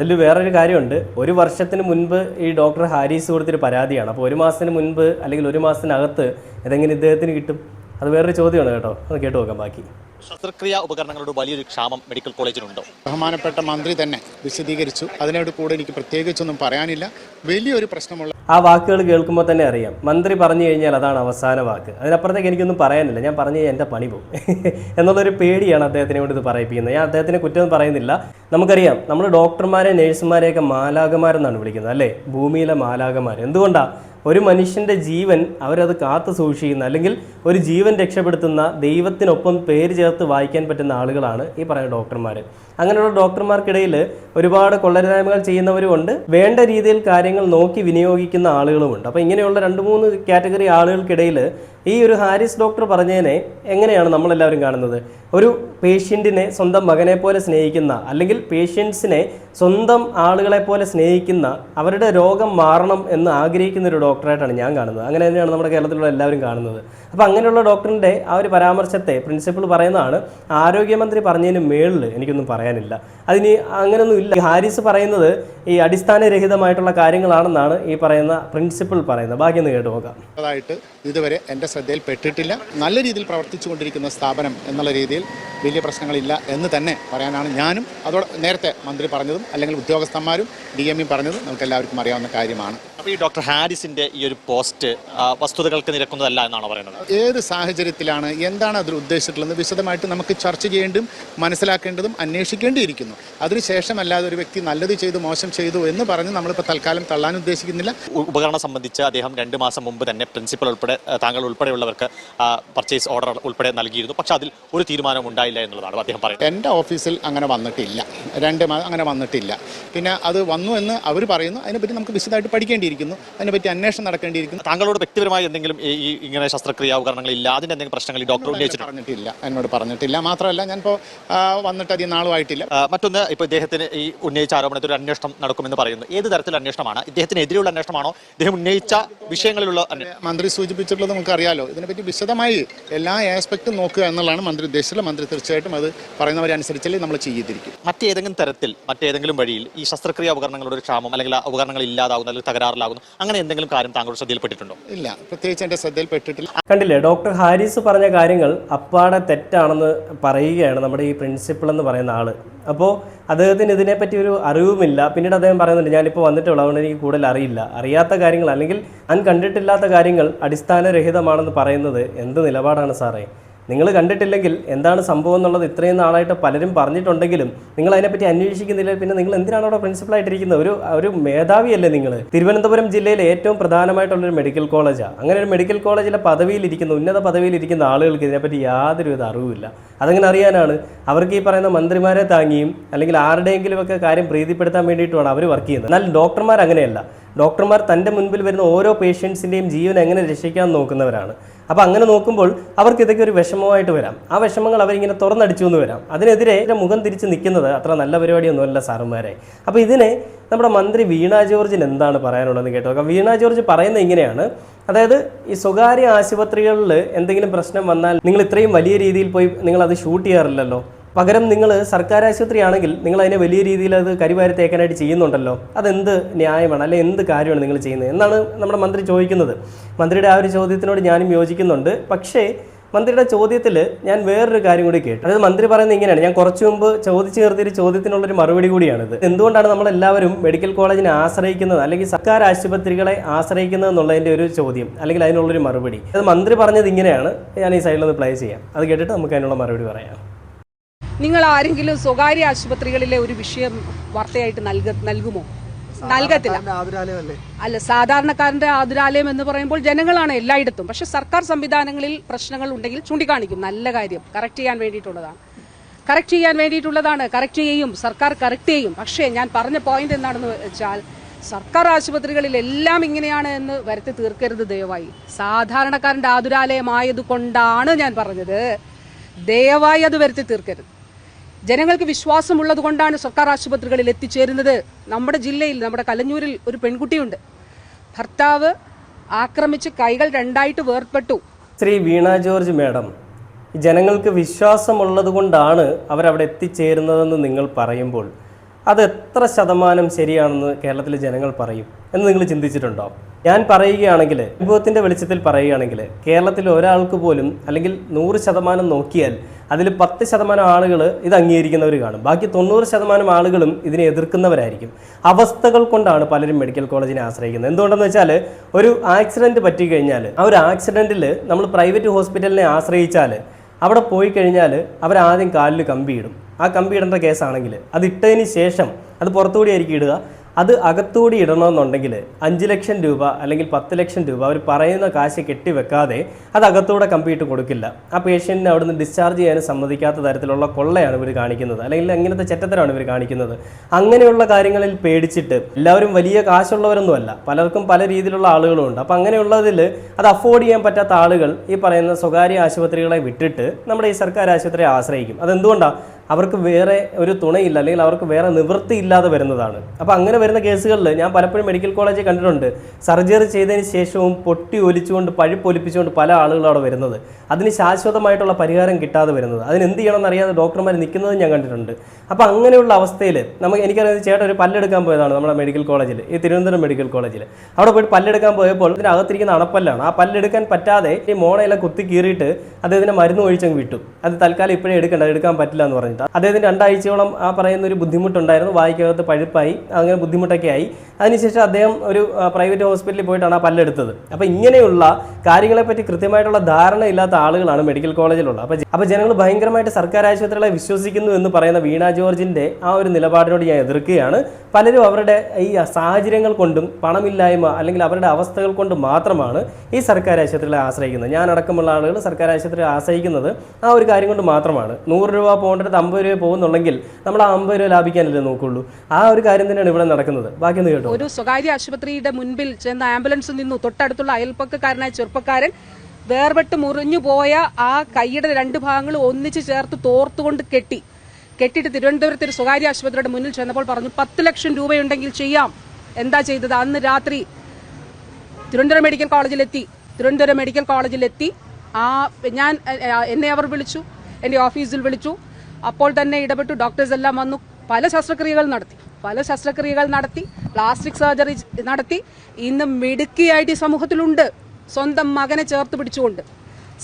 Speaker 1: അതിൽ വേറൊരു കാര്യമുണ്ട്. ഒരു വർഷത്തിന് മുൻപ് ഈ ഡോക്ടർ ഹാരിസ് കൊടുത്തൊരു പരാതിയാണ്. അപ്പോൾ ഒരു മാസത്തിന് മുൻപ് അല്ലെങ്കിൽ ഒരു മാസത്തിനകത്ത് ഇതെങ്ങനെ ഇദ്ദേഹത്തിന് കിട്ടും? അത് വേറൊരു ചോദ്യമാണ് കേട്ടോ. അത് കേട്ടു നോക്കാം ബാക്കി.
Speaker 6: ശസ്ത്രക്രിയാ ഉപകരണങ്ങളുടെ വലിയൊരു ക്ഷാമം മെഡിക്കൽ കോളേജിനുണ്ടോ.
Speaker 7: ബഹുമാനപ്പെട്ട മന്ത്രി തന്നെ വിശദീകരിച്ചു. അതിനോട് കൂടെ എനിക്ക് പ്രത്യേകിച്ചൊന്നും പറയാനില്ല. വലിയൊരു പ്രശ്നമുള്ള
Speaker 1: ആ വാക്കുകൾ കേൾക്കുമ്പോൾ തന്നെ അറിയാം. മന്ത്രി പറഞ്ഞു കഴിഞ്ഞാൽ അതാണ് അവസാന വാക്ക്. അതിനപ്പുറത്തേക്ക് എനിക്കൊന്നും പറയാനില്ല. ഞാൻ പറഞ്ഞു കഴിഞ്ഞാൽ എന്റെ പണി പോകും. എന്നുള്ളൊരു പേടിയാണ് അദ്ദേഹത്തിനെ കൊണ്ട് ഇത് പറയിപ്പിക്കുന്നത്. ഞാൻ അദ്ദേഹത്തിനെ കുറ്റം പറയുന്നില്ല. നമുക്കറിയാം നമ്മൾ ഡോക്ടർമാരെ നേഴ്സുമാരെയൊക്കെ മാലാകമാരെന്നാണ് വിളിക്കുന്നത് അല്ലേ? ഭൂമിയിലെ മാലാകമാർ എന്തുകൊണ്ടാണ് ഒരു മനുഷ്യന്റെ ജീവൻ അവരത് കാത്തു സൂക്ഷിക്കുന്ന അല്ലെങ്കിൽ ഒരു ജീവൻ രക്ഷപ്പെടുത്തുന്ന ദൈവത്തിനൊപ്പം പേര് ചേർത്ത് വായിക്കാൻ പറ്റുന്ന ആളുകളാണ് ഈ പറയുന്ന ഡോക്ടർമാർ അങ്ങനെയുള്ള ഡോക്ടർമാർക്കിടയിൽ ഒരുപാട് കൊള്ളരുതായ്മകൾ ചെയ്യുന്നവരുമുണ്ട്. വേണ്ട രീതിയിൽ കാര്യങ്ങൾ നോക്കി വിനിയോഗിക്കുന്ന ആളുകളുമുണ്ട്. അപ്പോൾ ഇങ്ങനെയുള്ള രണ്ട് മൂന്ന് കാറ്റഗറി ആളുകൾക്കിടയിൽ ഈ ഒരു ഹാരിസ് ഡോക്ടർ പറഞ്ഞതിനെ എങ്ങനെയാണ് നമ്മളെല്ലാവരും കാണുന്നത്? ഒരു പേഷ്യന്റിനെ സ്വന്തം മകനെ പോലെ സ്നേഹിക്കുന്ന അല്ലെങ്കിൽ പേഷ്യൻസിനെ സ്വന്തം ആളുകളെ പോലെ സ്നേഹിക്കുന്ന അവരുടെ രോഗം മാറണം എന്ന് ആഗ്രഹിക്കുന്ന ഒരു ഡോക്ടറായിട്ടാണ് ഞാൻ കാണുന്നത്. അങ്ങനെ തന്നെയാണ് നമ്മുടെ കേരളത്തിലുള്ള എല്ലാവരും കാണുന്നത്. അപ്പോൾ അങ്ങനെയുള്ള ഡോക്ടറിന്റെ ആ ഒരു പരാമർശത്തെ പ്രിൻസിപ്പൾ പറയുന്നതാണ് ആരോഗ്യമന്ത്രി പറഞ്ഞതിന് മേളിൽ എനിക്കൊന്നും പറയാനില്ല. അതിന് അങ്ങനെയൊന്നും ഇല്ല. ഹാരിസ് പറയുന്നത് ഈ അടിസ്ഥാനരഹിതമായിട്ടുള്ള കാര്യങ്ങളാണെന്നാണ് ഈ പറയുന്ന പ്രിൻസിപ്പിൾ പറയുന്നത്. ബാക്കി ഒന്ന് കേട്ട് നോക്കാം.
Speaker 7: അതായിട്ട് ഇതുവരെ എന്റെ ശ്രദ്ധയിൽ പെട്ടിട്ടില്ല. നല്ല രീതിയിൽ പ്രവർത്തിച്ചുകൊണ്ടിരിക്കുന്ന സ്ഥാപനം എന്നുള്ള രീതിയിൽ വലിയ പ്രശ്നങ്ങളില്ല എന്ന് തന്നെ പറയാനാണ് ഞാനും. അതോടെ നേരത്തെ മന്ത്രി പറഞ്ഞതും അല്ലെങ്കിൽ ഉദ്യോഗസ്ഥന്മാരും ഡി എം പറഞ്ഞതും നമുക്ക് എല്ലാവർക്കും അറിയാവുന്ന കാര്യമാണ്.
Speaker 6: അപ്പോൾ ഈ ഡോക്ടർ ഹാരിസിന്റെ ഈ ഒരു പോസ്റ്റ് വസ്തുതകൾക്ക് നിരക്കുന്നതല്ല എന്നാണ് പറയുന്നത്?
Speaker 7: ഏത് സാഹചര്യത്തിലാണ് എന്താണ് അതിൽ ഉദ്ദേശിച്ചിട്ടുള്ളത് വിശദമായിട്ട് നമുക്ക് ചർച്ച ചെയ്യേണ്ടതും മനസ്സിലാക്കേണ്ടതും അന്വേഷിക്കേണ്ടിയിരിക്കുന്നു. അതിനുശേഷം അല്ലാതെ ഒരു വ്യക്തി നല്ലത് ചെയ്തു മോശം ചെയ്തു എന്ന് പറഞ്ഞ് നമ്മളിപ്പോൾ തൽക്കാലം തള്ളാൻ ഉദ്ദേശിക്കുന്നില്ല.
Speaker 6: ഉപകരണം സംബന്ധിച്ച് അദ്ദേഹം രണ്ട് മാസം മുമ്പ് തന്നെ പ്രിൻസിപ്പൽ ഉൾപ്പെടെ താങ്കൾ ഉൾപ്പെടെയുള്ളവർക്ക് പർച്ചേസ് ഓർഡർ ഉൾപ്പെടെ നൽകിയിരുന്നു. പക്ഷേ അതിൽ ഒരു തീരുമാനം ഉണ്ടായില്ല എന്നുള്ളതാണ് അദ്ദേഹം പറയുന്നത്.
Speaker 7: എന്റെ ഓഫീസിൽ അങ്ങനെ വന്നിട്ടില്ല. രണ്ട് മാസം അങ്ങനെ വന്നിട്ടില്ല. പിന്നെ അത് വന്നു എന്ന് അവർ പറയുന്നു. അതിനെപ്പറ്റി നമുക്ക് വിശദമായിട്ട് പഠിക്കേണ്ടിയിരിക്കുന്നു അതിനെപ്പറ്റി അന്വേഷണം നടക്കേണ്ടിയിരിക്കുന്നു.
Speaker 6: താങ്കളോട് വ്യക്തിപരമായി എന്തെങ്കിലും ഈ ഇങ്ങനെ ശസ്ത്രക്രിയാ ഉപകരണങ്ങൾ ഇല്ല അതിന്റെ എന്തെങ്കിലും പ്രശ്നങ്ങൾ ഈ ഡോക്ടർ
Speaker 7: പറഞ്ഞിട്ടില്ല. എന്നോട് പറഞ്ഞിട്ടില്ല. മാത്രമല്ല ഞാനിപ്പോൾ വന്നിട്ട് അധികം നാളുമായിട്ടില്ല
Speaker 6: മറ്റൊന്ന് ഇപ്പോൾ ഇദ്ദേഹത്തിന് ഈ ഉന്നയിച്ച ആരോപണത്തിൽ ഒരു അന്വേഷണം നടക്കുമെന്ന് പറയുന്നു. ഏത് തരത്തിലുള്ള അന്വേഷണമാണ്? ഇദ്ദേഹത്തിനെതിരെയുള്ള അന്വേഷണമാണോ? ഇദ്ദേഹം ഉന്നയിച്ച വിഷയങ്ങളിലുള്ള
Speaker 7: മന്ത്രി സൂചിപ്പിച്ചിട്ടുള്ളത് നമുക്കറിയാലോ. ഇതിനെപ്പറ്റി വിശദമായി എല്ലാ ആസ്പെക്റ്റും നോക്കുക എന്നുള്ളതാണ് മന്ത്രി ഉദ്ദേശിച്ചത് മന്ത്രി തീർച്ചയായിട്ടും അത് പറയുന്നവരനുസരിച്ചല്ലേ നമ്മൾ ചെയ്തിരിക്കും.
Speaker 6: മറ്റേതെങ്കിലും തരത്തിൽ മറ്റേതെങ്കിലും വഴിയിൽ ഈ ശസ്ത്രക്രിയാ ഉപകരണങ്ങളുടെ ഒരു ക്ഷാമം അല്ലെങ്കിൽ ആ ഉപകരണങ്ങൾ ഇല്ലാതാവുന്ന അല്ലെങ്കിൽ തകരാറിലാകുന്നു അങ്ങനെ എന്തെങ്കിലും കാര്യം താങ്കളുടെ ശ്രദ്ധയിൽപ്പെട്ടിട്ടുണ്ടോ?
Speaker 7: ഇല്ല പ്രത്യേകിച്ച് എന്റെ ശ്രദ്ധയിൽപ്പെട്ടിട്ടില്ല.
Speaker 1: കണ്ടില്ലേ ഡോക്ടർ ഹാരിസ് പറഞ്ഞ കാര്യങ്ങൾ അപ്പാടെ തെറ്റാണെന്ന് പറയുകയാണ് നമ്മുടെ ഈ പ്രിൻസിപ്പിൾ എന്ന് പറയുന്ന ആൾ. അപ്പോൾ അദ്ദേഹത്തിന് ഇതിനെപ്പറ്റി ഒരു അറിവുമില്ല. പിന്നീട് അദ്ദേഹം പറയുന്നുണ്ട് ഞാനിപ്പോൾ വന്നിട്ടുള്ളൂ അതുകൊണ്ട് എനിക്ക് കൂടുതൽ അറിയില്ല. അറിയാത്ത കാര്യങ്ങൾ അല്ലെങ്കിൽ ഞാൻ കണ്ടിട്ടില്ലാത്ത കാര്യങ്ങൾ അടിസ്ഥാനരഹിതമാണെന്ന് പറയുന്നത് എന്ത് നിലപാടാണ് സാറേ? നിങ്ങൾ കണ്ടിട്ടില്ലെങ്കിൽ എന്താണ് സംഭവം എന്നുള്ളത് ഇത്രയും നാളായിട്ട് പലരും പറഞ്ഞിട്ടുണ്ടെങ്കിലും നിങ്ങൾ അതിനെപ്പറ്റി അന്വേഷിക്കുന്നില്ല. പിന്നെ നിങ്ങൾ എന്തിനാണ് അവിടെ പ്രിൻസിപ്പളായിട്ടിരിക്കുന്നത് ഒരു ഒരു മേധാവിയല്ലേ നിങ്ങൾ? തിരുവനന്തപുരം ജില്ലയിൽ ഏറ്റവും പ്രധാനമായിട്ടുള്ളൊരു മെഡിക്കൽ കോളേജാണ് അങ്ങനെ ഒരു മെഡിക്കൽ കോളേജിലെ പദവിയിലിരിക്കുന്ന ഉന്നത പദവിയിലിരിക്കുന്ന ആളുകൾക്ക് ഇതിനെപ്പറ്റി യാതൊരുവിധ അറിവുമില്ല. അതങ്ങനെ അറിയാനാണ്? അവർക്ക് ഈ പറയുന്ന മന്ത്രിമാരെ താങ്ങിയും അല്ലെങ്കിൽ ആരുടെയെങ്കിലുമൊക്കെ കാര്യം പ്രീതിപ്പെടുത്താൻ വേണ്ടിയിട്ടുമാണ് അവർ വർക്ക് ചെയ്യുന്നത്. എന്നാൽ ഡോക്ടർമാർ അങ്ങനെയല്ല. ഡോക്ടർമാർ തന്റെ മുൻപിൽ വരുന്ന ഓരോ പേഷ്യൻസിന്റെയും ജീവൻ എങ്ങനെ രക്ഷിക്കാൻ നോക്കുന്നവരാണ്. അപ്പോൾ അങ്ങനെ നോക്കുമ്പോൾ അവർക്ക് ഇതൊക്കെ ഒരു വിഷമമായിട്ട് വരാം. ആ വിഷമങ്ങൾ അവരിങ്ങനെ തുറന്നടിച്ചു എന്ന് വരാം. അതിനെതിരെ മുഖം തിരിച്ച് നിൽക്കുന്നത് അത്ര നല്ല പരിപാടിയൊന്നുമല്ല സാറുമാരെ അപ്പോൾ ഇതിനെ നമ്മുടെ മന്ത്രി വീണ ജോർജിന് എന്താണ് പറയാനുള്ളതെന്ന് കേട്ടോ നോക്കാം. വീണ ജോർജ് പറയുന്നത് ഇങ്ങനെയാണ്. അതായത് ഈ സ്വകാര്യ ആശുപത്രികളിൽ എന്തെങ്കിലും പ്രശ്നം വന്നാൽ നിങ്ങൾ ഇത്രയും വലിയ രീതിയിൽ പോയി നിങ്ങൾ അത് ഷൂട്ട് ചെയ്യാറില്ലല്ലോ. പകരം നിങ്ങൾ സർക്കാർ ആശുപത്രിയാണെങ്കിൽ നിങ്ങൾ അതിനെ വലിയ രീതിയിൽ അത് കരിവാരി തേക്കാനായിട്ട് ചെയ്യുന്നുണ്ടല്ലോ. അതെന്ത് ന്യായമാണ്? അല്ലെ എന്ത് കാര്യമാണ് നിങ്ങൾ ചെയ്യുന്നത്? എന്നാണ് നമ്മുടെ മന്ത്രി ചോദിക്കുന്നത്. മന്ത്രിയുടെ ആ ഒരു ചോദ്യത്തിനോട് ഞാനും യോജിക്കുന്നുണ്ട്. പക്ഷേ മന്ത്രിയുടെ ചോദ്യത്തിൽ ഞാൻ വേറൊരു കാര്യം കൂടി കേട്ടു. അതായത് മന്ത്രി പറയുന്നത് ഇങ്ങനെയാണ്. ഞാൻ കുറച്ചു മുമ്പ് ചോദിച്ചു നിർത്തിയൊരു ചോദ്യത്തിനുള്ളൊരു മറുപടി കൂടിയാണിത്. എന്തുകൊണ്ടാണ് നമ്മളെല്ലാവരും മെഡിക്കൽ കോളേജിനെ ആശ്രയിക്കുന്നത്? അല്ലെങ്കിൽ സർക്കാർ ആശുപത്രികളെ ആശ്രയിക്കുന്നത് എന്നുള്ളതിന്റെ ഒരു ചോദ്യം അല്ലെങ്കിൽ അതിനുള്ളൊരു മറുപടി. അത് മന്ത്രി പറഞ്ഞത് ഇങ്ങനെയാണ്. ഞാൻ ഈ സൈഡിൽ ഒന്ന് പ്ലേ ചെയ്യാം. അത് കേട്ടിട്ട് നമുക്ക് അതിനുള്ള മറുപടി പറയാം.
Speaker 8: നിങ്ങൾ ആരെങ്കിലും സ്വകാര്യ ആശുപത്രികളിലെ ഒരു വിഷയം വാർത്തയായിട്ട് നൽക നൽകുമോ? നൽകത്തില്ല. അല്ല സാധാരണക്കാരന്റെ ആതുരാലയം എന്ന് പറയുമ്പോൾ ജനങ്ങളാണ് എല്ലായിടത്തും. പക്ഷെ സർക്കാർ സംവിധാനങ്ങളിൽ പ്രശ്നങ്ങൾ ഉണ്ടെങ്കിൽ ചൂണ്ടിക്കാണിക്കും. നല്ല കാര്യം. കറക്റ്റ് ചെയ്യാൻ വേണ്ടിയിട്ടുള്ളതാണ്. കറക്റ്റ് ചെയ്യാൻ വേണ്ടിയിട്ടുള്ളതാണ്. കറക്റ്റ് ചെയ്യും. സർക്കാർ കറക്റ്റ് ചെയ്യും. പക്ഷേ ഞാൻ പറഞ്ഞ പോയിന്റ് എന്താണെന്ന് വെച്ചാൽ സർക്കാർ ആശുപത്രികളിൽ എല്ലാം ഇങ്ങനെയാണ് എന്ന് വരുത്തി തീർക്കരുത് ദയവായി. സാധാരണക്കാരന്റെ ആതുരാലയമായത് കൊണ്ടാണ് ഞാൻ പറഞ്ഞത്. ദയവായി അത് വരുത്തി തീർക്കരുത്. ജനങ്ങൾക്ക് വിശ്വാസമുള്ളത് കൊണ്ടാണ് സർക്കാർ ആശുപത്രികളിൽ എത്തിച്ചേരുന്നത്. നമ്മുടെ ജില്ലയിൽ നമ്മുടെ കലഞ്ഞൂരിൽ ഒരു പെൺകുട്ടിയുണ്ട്. ഭർത്താവ് ആക്രമിച്ച് കൈകൾ രണ്ടായിട്ട് വേർപെട്ടു
Speaker 1: ശ്രീ വീണ ജോർജ് മാഡം ജനങ്ങൾക്ക് വിശ്വാസമുള്ളത് കൊണ്ടാണ് അവരവിടെ എത്തിച്ചേരുന്നതെന്ന് നിങ്ങൾ പറയുമ്പോൾ അത് എത്ര ശതമാനം ശരിയാണെന്ന് കേരളത്തിലെ ജനങ്ങൾ പറയും എന്ന് നിങ്ങൾ ചിന്തിച്ചിട്ടുണ്ടോ? ഞാൻ പറയുകയാണെങ്കിൽ അനുഭവത്തിന്റെ വെളിച്ചത്തിൽ പറയുകയാണെങ്കിൽ കേരളത്തിൽ ഒരാൾക്ക് പോലും അല്ലെങ്കിൽ നൂറ് ശതമാനം നോക്കിയാൽ അതിൽ പത്ത് ശതമാനം ആളുകൾ ഇത് അംഗീകരിക്കുന്നവർ കാണും. ബാക്കി തൊണ്ണൂറ് ശതമാനം ആളുകളും ഇതിനെ എതിർക്കുന്നവരായിരിക്കും. അവസ്ഥകൾ കൊണ്ടാണ് പലരും മെഡിക്കൽ കോളേജിനെ ആശ്രയിക്കുന്നത്. എന്തുകൊണ്ടെന്ന് വെച്ചാൽ ഒരു ആക്സിഡന്റ് പറ്റിക്കഴിഞ്ഞാൽ ആ ഒരു ആക്സിഡന്റിൽ നമ്മൾ പ്രൈവറ്റ് ഹോസ്പിറ്റലിനെ ആശ്രയിച്ചാൽ അവിടെ പോയി കഴിഞ്ഞാൽ അവരാദ്യം കാലിൽ കമ്പിയിടും. ആ കമ്പിയിടേണ്ട കേസാണെങ്കിൽ അത് ഇട്ടതിന് ശേഷം അത് പുറത്തുകൂടി ആയിരിക്കും ഇടുക. അത് അകത്തുകൂടി ഇടണമെന്നുണ്ടെങ്കിൽ അഞ്ച് ലക്ഷം രൂപ അല്ലെങ്കിൽ പത്ത് ലക്ഷം രൂപ അവർ പറയുന്ന കാശ് കെട്ടിവെക്കാതെ അത് അകത്തൂടെ കമ്പിയിട്ട് കൊടുക്കില്ല. ആ പേഷ്യന്റിനെ അവിടുന്ന് ഡിസ്ചാർജ് ചെയ്യാനും സമ്മതിക്കാത്ത തരത്തിലുള്ള കൊള്ളയാണ് ഇവർ കാണിക്കുന്നത്. അല്ലെങ്കിൽ അങ്ങനത്തെ ചെറ്റത്തരമാണ് ഇവർ കാണിക്കുന്നത്. അങ്ങനെയുള്ള കാര്യങ്ങളിൽ പേടിച്ചിട്ട് എല്ലാവരും വലിയ കാശുള്ളവരൊന്നുമല്ല. പലർക്കും പല രീതിയിലുള്ള ആളുകളും ഉണ്ട് അപ്പം അങ്ങനെയുള്ളതിൽ അത് അഫോർഡ് ചെയ്യാൻ പറ്റാത്ത ആളുകൾ ഈ പറയുന്ന സ്വകാര്യ ആശുപത്രികളെ വിട്ടിട്ട് നമ്മുടെ ഈ സർക്കാർ ആശുപത്രിയെ ആശ്രയിക്കും. അതെന്തുകൊണ്ടാണ് അവർക്ക് വേറെ ഒരു തുണയില്ല അല്ലെങ്കിൽ അവർക്ക് വേറെ നിവൃത്തി ഇല്ലാതെ വരുന്നതാണ്. അപ്പോൾ അങ്ങനെ വരുന്ന കേസുകളിൽ ഞാൻ പലപ്പോഴും മെഡിക്കൽ കോളേജിൽ കണ്ടിട്ടുണ്ട്. സർജറി ചെയ്തതിന് ശേഷവും പൊട്ടി ഒലിച്ചുകൊണ്ട് പഴുപ്പൊലിപ്പിച്ചുകൊണ്ട് പല ആളുകളും അവിടെ വരുന്നത്. അതിന് ശാശ്വതമായിട്ടുള്ള പരിഹാരം കിട്ടാതെ വരുന്നത്. അതിന് എന്ത് ചെയ്യണമെന്ന് അറിയാതെ ഡോക്ടർമാർ നിൽക്കുന്നതും ഞാൻ കണ്ടിട്ടുണ്ട്. അപ്പോൾ അങ്ങനെയുള്ള അവസ്ഥയിൽ നമുക്ക് എനിക്കറിയാം ചേട്ടൻ ഒരു പല്ലെടുക്കാൻ പോയതാണ് നമ്മുടെ മെഡിക്കൽ കോളേജിൽ ഈ തിരുവനന്തപുരം മെഡിക്കൽ കോളേജിൽ അവിടെ പോയിട്ട് പല്ലെടുക്കാൻ പോയപ്പോൾ ഇതിനകത്തിരിക്കുന്ന അണപ്പല്ലാണ്. ആ പല്ലെടുക്കാൻ പറ്റാതെ ഈ മോണയെല്ലാം കുത്തി കീറിയിട്ട് അദ്ദേഹത്തിന് മരുന്ന് ഒഴിച്ചങ്ങ് വിട്ടു. അത് തൽക്കാലം ഇപ്പോഴേ എടുക്കണ്ട എടുക്കാൻ പറ്റില്ല എന്ന് പറഞ്ഞിട്ട്. അദ്ദേഹത്തിന് രണ്ടാഴ്ചയോളം ആ പറയുന്ന ഒരു ബുദ്ധിമുട്ടുണ്ടായിരുന്നു. വായിക്കകത്ത് പഴുപ്പായി അങ്ങനെ ബുദ്ധിമുട്ടൊക്കെ ആയി. അതിനുശേഷം അദ്ദേഹം ഒരു പ്രൈവറ്റ് ഹോസ്പിറ്റലിൽ പോയിട്ടാണ് ആ പല്ലെടുത്തത്. അപ്പോൾ ഇങ്ങനെയുള്ള കാര്യങ്ങളെപ്പറ്റി കൃത്യമായിട്ടുള്ള ധാരണ ഇല്ലാത്ത ആളുകളാണ് മെഡിക്കൽ കോളേജിലുള്ളത്. അപ്പോൾ അപ്പോൾ ജനങ്ങൾ ഭയങ്കരമായിട്ട് സർക്കാർ ആശുപത്രികളെ വിശ്വസിക്കുന്നു എന്ന് പറയുന്ന വീണ ജോർജിന്റെ ആ ഒരു നിലപാടിനോട് ഞാൻ എതിർക്കുകയാണ്. പലരും അവരുടെ ഈ സാഹചര്യങ്ങൾ കൊണ്ടും പണമില്ലായ്മ അല്ലെങ്കിൽ അവരുടെ അവസ്ഥകൾ കൊണ്ട് മാത്രമാണ് ഈ സർക്കാർ ആശുപത്രികളെ ആശ്രയിക്കുന്നത്. ഞാൻ അടക്കമുള്ള ആളുകൾ സർക്കാർ ആശുപത്രിയെ ആശ്രയിക്കുന്നത് ആ ഒരു കാര്യം കൊണ്ട് മാത്രമാണ്. നൂറ് രൂപ പോകേണ്ടത് അമ്പത് രൂപ പോകുന്നുണ്ടെങ്കിൽ നമ്മൾ ആ അമ്പത് രൂപ ലാഭിക്കാനല്ലേ നോക്കുള്ളൂ. ആ ഒരു കാര്യം തന്നെയാണ് ഇവിടെ നടക്കുന്നത്. ബാക്കിയൊന്ന് കേട്ടോ.
Speaker 8: ഒരു സ്വകാര്യ ആശുപത്രിയുടെ മുൻപിൽ ചെന്ന ആംബുലൻസിൽ നിന്നു തൊട്ടടുത്തുള്ള അയൽപ്പക്കക്കാരനായ ചെറുപ്പക്കാരൻ വേർപെട്ട് മുറിഞ്ഞു പോയ ആ കൈയുടെ രണ്ട് ഭാഗങ്ങൾ ഒന്നിച്ച് ചേർത്ത് തോർത്തുകൊണ്ട് കെട്ടി. കെട്ടിയിട്ട് തിരുവനന്തപുരത്ത് ഒരു സ്വകാര്യ ആശുപത്രിയുടെ മുന്നിൽ ചെന്നപ്പോൾ പറഞ്ഞു പത്ത് ലക്ഷം രൂപയുണ്ടെങ്കിൽ ചെയ്യാം. എന്താ ചെയ്തത്? അന്ന് രാത്രി തിരുവനന്തപുരം മെഡിക്കൽ കോളേജിലെത്തി. തിരുവനന്തപുരം മെഡിക്കൽ കോളേജിലെത്തി. ആ ഞാൻ എന്നെ അവർ വിളിച്ചു എന്റെ ഓഫീസിൽ വിളിച്ചു. അപ്പോൾ തന്നെ ഇടപെട്ടു. ഡോക്ടേഴ്സ് എല്ലാം വന്നു. പല ശസ്ത്രക്രിയകൾ നടത്തി. പല ശസ്ത്രക്രിയകൾ നടത്തി. പ്ലാസ്റ്റിക് സർജറി നടത്തി. ഇന്ന് മിടുക്കിയായിട്ട് ഈ സമൂഹത്തിലുണ്ട്. സ്വന്തം മകനെ ചേർത്ത് പിടിച്ചുകൊണ്ട്.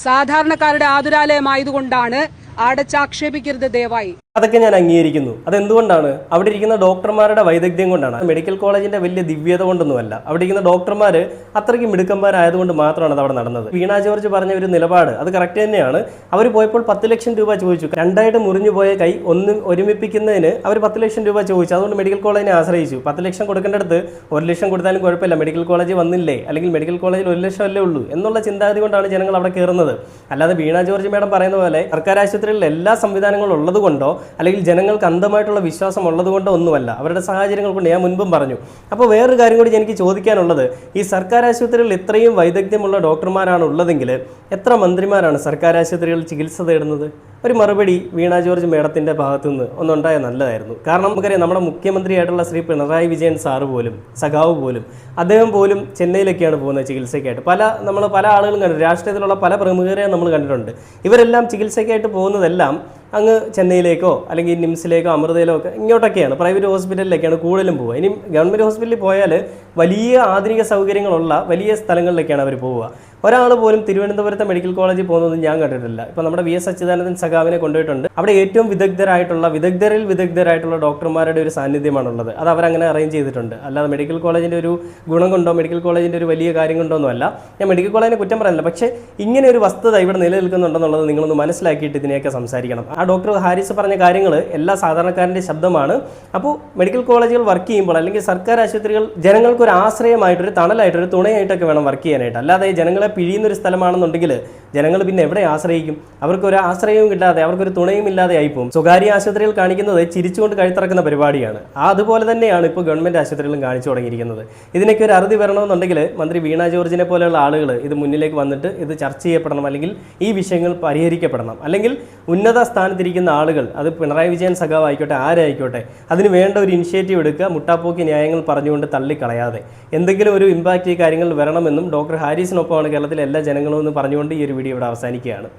Speaker 8: സാധാരണക്കാരുടെ ആതുരാലയമായതുകൊണ്ടാണ് അടച്ചാക്ഷേപിക്കരുത് ദയവായി.
Speaker 1: അതൊക്കെ ഞാൻ അംഗീകരിക്കുന്നു. അതെന്തുകൊണ്ടാണ്? അവിടെ ഇരിക്കുന്ന ഡോക്ടർമാരുടെ വൈദഗ്ധ്യം കൊണ്ടാണ്. മെഡിക്കൽ കോളേജിന്റെ വലിയ ദിവ്യത കൊണ്ടൊന്നുമല്ല. അവിടെ ഇരിക്കുന്ന ഡോക്ടർമാർ അത്രയ്ക്ക് മിടുക്കന്മാരായതുകൊണ്ട് മാത്രമാണ് അത് അവിടെ നടന്നത്. വീണ ജോർജ് പറഞ്ഞ ഒരു നിലപാട് അത് കറക്റ്റ് തന്നെയാണ്. അവർ പോയപ്പോൾ പത്ത് ലക്ഷം രൂപ ചോദിച്ചു. രണ്ടായിട്ട് മുറിഞ്ഞു പോയ കൈ ഒന്ന് ഒരുമിപ്പിക്കുന്നതിന് അവർ പത്ത് ലക്ഷം രൂപ ചോദിച്ചു. അതുകൊണ്ട് മെഡിക്കൽ കോളേജിനെ ആശ്രയിച്ചു. പത്ത് ലക്ഷം കൊടുക്കേണ്ടടുത്ത് ഒരു ലക്ഷം കൊടുത്താലും കുഴപ്പമില്ല. മെഡിക്കൽ കോളേജ് വന്നില്ലേ? അല്ലെങ്കിൽ മെഡിക്കൽ കോളേജിൽ ഒരു ലക്ഷം അല്ലേ ഉള്ളൂ എന്നുള്ള ചിന്താഗതി കൊണ്ടാണ് ജനങ്ങൾ അവിടെ കയറുന്നത്. അല്ലാതെ വീണ ജോർജ് മേഡം പറയുന്ന പോലെ സർക്കാർ ആശുപത്രികളിൽ എല്ലാ സംവിധാനങ്ങളും ഉള്ളതുകൊണ്ടോ അല്ലെങ്കിൽ ജനങ്ങൾക്ക് അന്ധമായിട്ടുള്ള വിശ്വാസം ഉള്ളത് കൊണ്ടോ ഒന്നുമല്ല. അവരുടെ സാഹചര്യങ്ങൾ കൊണ്ട് ഞാൻ മുൻപും പറഞ്ഞു. അപ്പോൾ വേറൊരു കാര്യം കൂടി എനിക്ക് ചോദിക്കാനുള്ളത്. ഈ സർക്കാർ ആശുപത്രികളിൽ ഇത്രയും വൈദഗ്ധ്യമുള്ള ഡോക്ടർമാരാണ് ഉള്ളതെങ്കിൽ എത്ര മന്ത്രിമാരാണ് സർക്കാർ ആശുപത്രികളിൽ ചികിത്സ തേടുന്നത്? ഒരു മറുപടി വീണ ജോർജ് മേഡത്തിന്റെ ഭാഗത്തുനിന്ന് ഒന്നുണ്ടായ നല്ലതായിരുന്നു. കാരണം നമുക്കറിയാം നമ്മുടെ മുഖ്യമന്ത്രിയായിട്ടുള്ള ശ്രീ പിണറായി വിജയൻ സാറ് പോലും സഖാവ് പോലും അദ്ദേഹം പോലും ചെന്നൈയിലൊക്കെയാണ് പോകുന്നത് ചികിത്സയ്ക്കായിട്ട്. പല നമ്മൾ പല ആളുകളും കണ്ടു രാഷ്ട്രീയത്തിലുള്ള പല പ്രമുഖരെയും നമ്മൾ കണ്ടിട്ടുണ്ട്. ഇവരെല്ലാം ചികിത്സയ്ക്കായിട്ട് പോകുന്നതെല്ലാം അങ്ങ് ചെന്നൈയിലേക്കോ അല്ലെങ്കിൽ നിംസിലേക്കോ അമൃതയിലോ ഒക്കെ ഇങ്ങോട്ടൊക്കെയാണ്. പ്രൈവറ്റ് ഹോസ്പിറ്റലിലേക്കാണ് കൂടുതലും പോവുക. ഇനി ഗവൺമെന്റ് ഹോസ്പിറ്റലിൽ പോയാൽ വലിയ ആധുനിക സൗകര്യങ്ങളുള്ള വലിയ സ്ഥലങ്ങളിലേക്കാണ് അവർ പോവുക. ഒരാൾ പോലും തിരുവനന്തപുരത്തെ മെഡിക്കൽ കോളേജിൽ പോകുന്നത് ഞാൻ കണ്ടിട്ടില്ല. ഇപ്പോൾ നമ്മുടെ വി എസ് അച്യുതാനന്ദൻ സഖാവിനെ കൊണ്ടുപോയിട്ടുണ്ട്. അവിടെ ഏറ്റവും വിദഗ്ധരായിട്ടുള്ള വിദഗ്ധരിൽ വിദഗ്ധരായിട്ടുള്ള ഡോക്ടർമാരുടെ ഒരു സാന്നിധ്യമാണുള്ളത്. അത് അവരങ്ങനെ അറേഞ്ച് ചെയ്തിട്ടുണ്ട്. അല്ലാതെ മെഡിക്കൽ കോളേജിന്റെ ഒരു ഗുണം കൊണ്ടോ മെഡിക്കൽ കോളേജിന്റെ ഒരു വലിയ കാര്യം കൊണ്ടോ ഒന്നുമല്ല ഞാൻ മെഡിക്കൽ കോളേജിനെ കുറ്റം പറയുന്നില്ല പക്ഷേ ഇങ്ങനെ ഒരു വസ്തുത ഇവിടെ നിലനിൽക്കുന്നുണ്ടെന്നുള്ളത് നിങ്ങളൊന്ന് മനസ്സിലാക്കിയിട്ട് ഇതിനെയൊക്കെ സംസാരിക്കണം. ആ ഡോക്ടർ ഹാരിസ് പറഞ്ഞ കാര്യങ്ങൾ എല്ലാ സാധാരണക്കാരന്റെ ശബ്ദമാണ്. അപ്പോൾ മെഡിക്കൽ കോളേജുകൾ വർക്ക് ചെയ്യുമ്പോൾ അല്ലെങ്കിൽ സർക്കാർ ആശുപത്രികൾ ജനങ്ങൾക്ക് ഒരു ആശ്രയമായിട്ടൊരു തണലായിട്ടൊരു തുണയായിട്ടൊക്കെ വേണം വർക്ക് ചെയ്യാനായിട്ട്. അല്ലാതെ ജനങ്ങളെ പിഴിയുന്ന ഒരു സ്ഥലമാണെന്നുണ്ടെങ്കിൽ ജനങ്ങൾ പിന്നെ എവിടെ ആശ്രയിക്കും? അവർക്ക് ഒരു ആശ്രയവും കിട്ടാതെ അവർക്കൊരു തുണയും ഇല്ലാതെ ആയിപ്പോവും. സ്വകാര്യ ആശുപത്രികൾ കാണിക്കുന്നത് ചിരിച്ചുകൊണ്ട് കഴുത്തിറക്കുന്ന പരിപാടിയാണ്. അതുപോലെ തന്നെയാണ് ഇപ്പോൾ ഗവൺമെന്റ് ആശുപത്രികളും കാണിച്ചു തുടങ്ങിയിരിക്കുന്നത്. ഇതിനൊക്കെ ഒരു അറുതി വരണമെന്നുണ്ടെങ്കിൽ മന്ത്രി വീണ ജോർജിനെ പോലെയുള്ള ആളുകൾ ഇത് മുന്നിലേക്ക് വന്നിട്ട് ഇത് ചർച്ച ചെയ്യപ്പെടണം. അല്ലെങ്കിൽ ഈ വിഷയങ്ങൾ പരിഹരിക്കപ്പെടണം. അല്ലെങ്കിൽ ഉന്നത സ്ഥാനത്തിരിക്കുന്ന ആളുകൾ അത് പിണറായി വിജയൻ സഖാവ് ആയിക്കോട്ടെ ആരായിക്കോട്ടെ അതിന് വേണ്ട ഒരു ഇനിഷ്യേറ്റീവ് എടുക്കുക മുട്ടാപ്പോക്കി ന്യായങ്ങൾ പറഞ്ഞുകൊണ്ട് തള്ളിക്കളയാതെ. എന്തെങ്കിലും ഒരു ഇമ്പാക്റ്റ് ഈ കാര്യങ്ങൾ വരണമെന്നും ഡോക്ടർ ഹാരിസിനൊപ്പമാണ് കേരളത്തിലെ എല്ലാ ജനങ്ങളും എന്ന് പറഞ്ഞുകൊണ്ട് ഈ ഒരു വീഡിയോ ഇവിടെ അവസാനിക്കുകയാണ്.